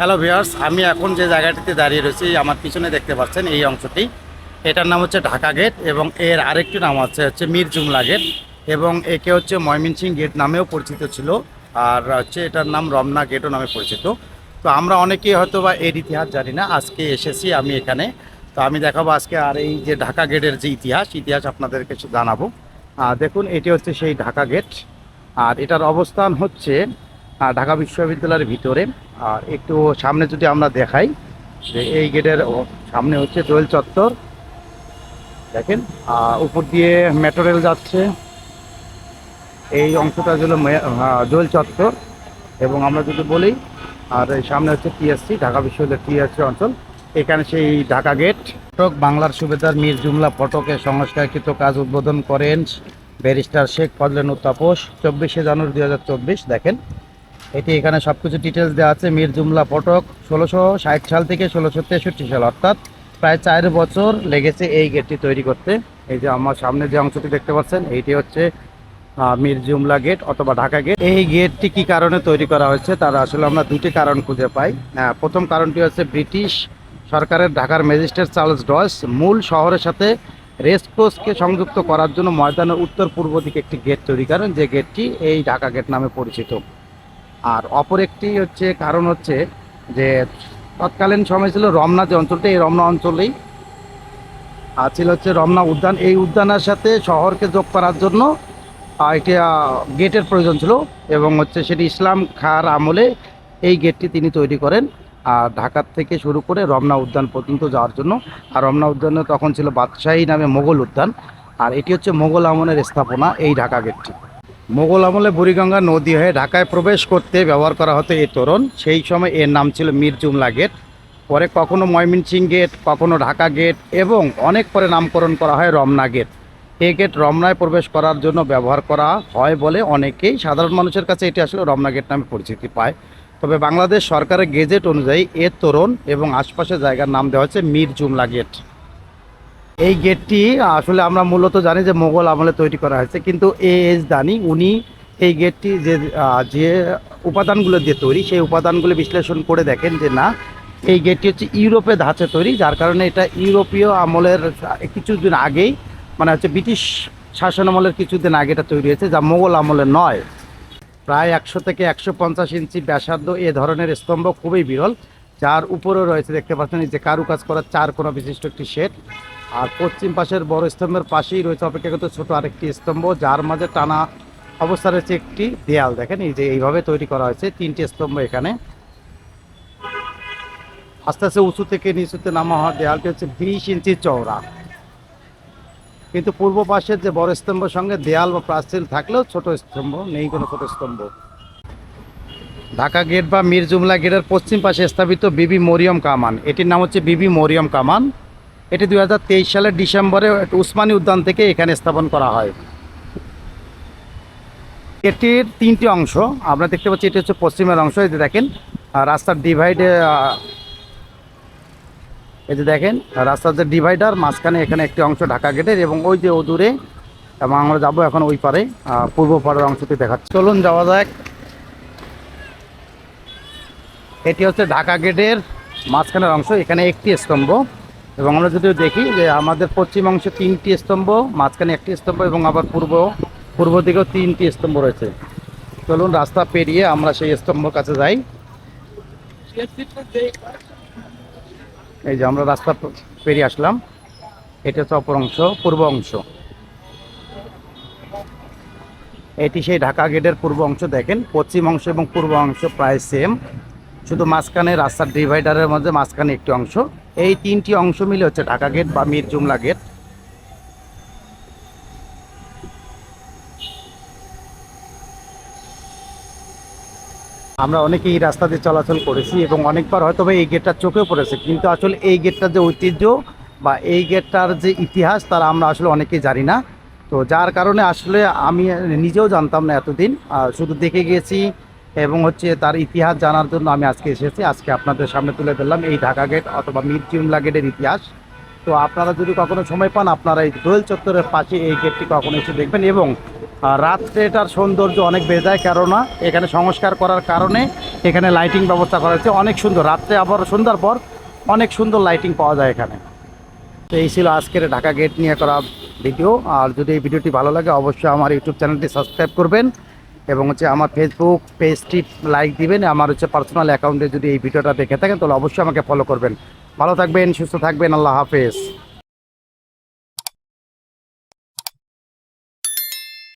Hello viewers আমি এখন যে জায়গাটিতে দাঁড়িয়ে রয়েছি, আমার পিছনে দেখতে পাচ্ছেন এই অংশটি। এটার নাম হচ্ছে ঢাকা গেট এবং এর আরেকটি নাম আছে হচ্ছে মীর জুমলা গেট এবং একে হচ্ছে ময়মনসিং গেট নামেও পরিচিত ছিল আর হচ্ছে এটার নাম রমনা গেটও নামে পরিচিত। তো আমরা অনেকেই হয়তো বা এর ইতিহাস জানি না, আজকে এসেছি আমি এখানে। তো আমি দেখাবো আজকে আর এই যে ঢাকা গেটের যে ইতিহাস ইতিহাস আপনাদেরকে জানাব। দেখুন, এটি হচ্ছে সেই ঢাকা গেট আর এটার অবস্থান হচ্ছে ঢাকা বিশ্ববিদ্যালয়ের ভিতরে। আর একটু সামনে যদি আমরা দেখাই, যে এই গেটের সামনে হচ্ছে দোয়েল চত্বর। দেখেন উপর দিয়ে মেট্রো রেল যাচ্ছে। এই অংশটা হলো দোয়েল চত্বর। এবং আমরা যদি বলি, আর এই সামনে হচ্ছে টিএসসি, ঢাকা বিশ্ববিদ্যালয় টিএসসি অঞ্চল। এখানে সেই ঢাকা গেট। ফটক বাংলার সুবেদার মীর জুমলা ফটকের সংস্কারকৃত কাজ উদ্বোধন করেন ব্যারিস্টার শেখ ফজলেনুর তাপস। চব্বিশে জানুয়ারি দু হাজার চব্বিশ, দেখেন। এটি এখানে সব কিছু ডিটেলস দেওয়া আছে। মীর জুমলা ফটক, ষোলোশো ষাট সাল থেকে ষোলোশো তেষট্টি সাল, অর্থাৎ প্রায় চার বছর লেগেছে এই গেটটি তৈরি করতে। এই যে আমার সামনে যে অংশটি দেখতে পাচ্ছেন, এইটি হচ্ছে মীর জুমলা গেট অথবা ঢাকা গেট এই গেটটি কি কারণে তৈরি করা হয়েছে? তার আসলে আমরা দুটি কারণ খুঁজে পাই। প্রথম কারণটি হচ্ছে ব্রিটিশ সরকারের ঢাকার ম্যাজিস্ট্রেট চার্লস ডস মূল শহরের সাথে রেসকোর্সকে সংযুক্ত করার জন্য ময়দানের উত্তর পূর্ব দিকে একটি গেট তৈরি করেন। যে গেটটি এই ঢাকা গেট নামে পরিচিত। আর অপর একটি হচ্ছে কারণ হচ্ছে যে তৎকালীন সময় ছিল রমনা যে অঞ্চলটা, এই রমনা অঞ্চলেই, আর ছিল হচ্ছে রমনা উদ্যান। এই উদ্যানের সাথে শহরকে যোগ করার জন্য একটি গেটের প্রয়োজন ছিল এবং হচ্ছে সেটি ইসলাম খার আমলে এই গেটটি তিনি তৈরি করেন, আর ঢাকার থেকে শুরু করে রমনা উদ্যান পর্যন্ত যাওয়ার জন্য। আর রমনা উদ্যানে তখন ছিল বাদশাহী নামে মোগল উদ্যান, আর এটি হচ্ছে মোগল আমলের স্থাপনা এই ঢাকা গেটটি। মোগল আমলে বুড়িগঙ্গা নদী হয়ে ঢাকায় প্রবেশ করতে ব্যবহার করা হতো এই তোরণ। সেই সময় এর নাম ছিল মীর জুমলা গেট। পরে কখনো ময়মনসিং গেট, কখনো ঢাকা গেট এবং অনেক পরে নামকরণ করা হয় রমনা গেট। এই গেট রমনায় প্রবেশ করার জন্য ব্যবহার করা হয় বলে অনেকেই সাধারণ মানুষের কাছে এটি আসলে রমনা গেট নামে পরিচিতি পায়। তবে বাংলাদেশ সরকারের গেজেট অনুযায়ী এর তোরণ এবং আশপাশের জায়গার নাম দেওয়া হচ্ছে মীর জুমলা গেট। এই গেটটি আসলে আমরা মূলত জানি যে মোগল আমলে তৈরি করা হয়েছে, কিন্তু এ এস দানি, উনি এই গেটটি যে যে উপাদানগুলো দিয়ে তৈরি, সেই উপাদানগুলো বিশ্লেষণ করে দেখেন যে না, এই গেটটি হচ্ছে ইউরোপে ধাঁচে তৈরি, যার কারণে এটা ইউরোপীয় আমলের কিছুদিন আগেই মানে হচ্ছে ব্রিটিশ শাসন আমলের কিছুদিন আগে এটা তৈরি হয়েছে, যা মোগল আমলের নয়। প্রায় একশো থেকে একশো পঞ্চাশ ইঞ্চি ব্যাসার্ধ এ ধরনের স্তম্ভ খুবই বিরল, যার উপরে রয়েছে, দেখতে পাচ্ছেন যে কারুকাজ করা চার কোনো বিশিষ্ট একটি শেড। আর পশ্চিম পাশের বড় স্তম্ভের পাশেই রয়েছে অপেক্ষাকৃত ছোট আরেকটি স্তম্ভ, যার মাঝে টানা অবস্থা রয়েছে একটি দেয়াল। দেখেন, এই যে এইভাবে তৈরি করা হয়েছে তিনটি স্তম্ভ এখানে। আস্তে আস্তে উঁচু থেকে নিচুতে নামা হওয়া দেয়ালটি হচ্ছে বিশ ইঞ্চি চওড়া। কিন্তু পূর্ব পাশের যে বড় স্তম্ভের সঙ্গে দেয়াল বা প্রাচীর থাকলেও ছোট স্তম্ভ, নেই কোনো ছোট স্তম্ভ। ঢাকা গেট বা মীর জুমলা গেটের পশ্চিম পাশে স্থাপিত বিবি মরিয়ম কামান। এটির নাম হচ্ছে বিবি মরিয়ম কামান। এটি দুই হাজার তেইশ সালের ডিসেম্বরে উসমানী উদ্যান থেকে এখানে স্থাপন করা হয়। এটির তিনটি অংশ, আমরা দেখতে পাচ্ছি এটি হচ্ছে পশ্চিমের অংশ যে দেখেন রাস্তার ডিভাইডে যে দেখেন, রাস্তার যে ডিভাইডার মাঝখানে এখানে একটি অংশ ঢাকা গেটের এবং ওই যে ও দূরে এবং আমরা যাব এখন ওই পারে পূর্ব পাড়ের অংশটি দেখাচ্ছি। চলুন যাওয়া যাক। এটি হচ্ছে ঢাকা গেটের মাঝখানের অংশ, এখানে একটি স্তম্ভ। এবং আমরা যদি দেখি যে আমাদের পশ্চিম অংশে তিনটি স্তম্ভ, মাঝখানে একটি স্তম্ভ এবং আবার পূর্ব পূর্ব দিকেও তিনটি স্তম্ভ রয়েছে। চলুন রাস্তা পেরিয়ে আমরা সেই স্তম্ভর কাছে যাই। এই যে আমরা রাস্তা পেরিয়ে আসলাম। এটা হচ্ছে অপর অংশ, পূর্ব অংশ। এটি সেই ঢাকা গেটের পূর্ব অংশ, দেখেন। পশ্চিম অংশ এবং পূর্ব অংশ প্রায় সেম শুধু মাঝখানে রাস্তার ডিভাইডারের মধ্যে মাঝখানে একটি অংশ। এই তিনটি অংশ মিলে হচ্ছে ঢাকা গেট বা মীর জুমলা গেট। আমরা অনেকেই এই রাস্তা দিয়ে চলাচল করেছি এবং অনেকবার হয়তো এই গেটটা চোখেও পড়েছে, কিন্তু আসলে এই গেটটার যে ঐতিহ্য বা এই গেটটার যে ইতিহাস, তারা আমরা আসলে অনেকেই জানি না। তো যার কারণে আসলে আমি নিজেও জানতাম না এতদিন শুধু দেখে গিয়েছি এবং হচ্ছে তার ইতিহাস জানার জন্য আমি আজকে এসেছি। আজকে আপনাদের সামনে তুলে ধরলাম এই ঢাকা গেট অথবা মীর জুমলা গেটের ইতিহাস। তো আপনারা যদি কখনো সময় পান, আপনারা এই দোয়েল চত্বরের পাশে এই গেটটি কখনো এসে দেখবেন এবং আর রাত্রে এটার সৌন্দর্য অনেক বেড়ে যায় কেননা এখানে সংস্কার করার কারণে এখানে লাইটিং ব্যবস্থা করা হয়েছে। অনেক সুন্দর। রাত্রে আবার সন্ধ্যার পর অনেক সুন্দর লাইটিং পাওয়া যায় এখানে। তো এই ছিল আজকের ঢাকা গেট নিয়ে করা ভিডিও। আর যদি এই ভিডিওটি ভালো লাগে, অবশ্যই আমার ইউটিউব চ্যানেলটি সাবস্ক্রাইব করবেন। এবং হচ্ছে আমার ফেসবুক পেজটি লাইক দিবেন, আমার হচ্ছে পার্সোনাল অ্যাকাউন্টে যদি এই ভিডিওটা দেখে থাকেন, তাহলে অবশ্যই আমাকে ফলো করবেন। ভালো থাকবেন, সুস্থ থাকবেন, আল্লাহ হাফেজ।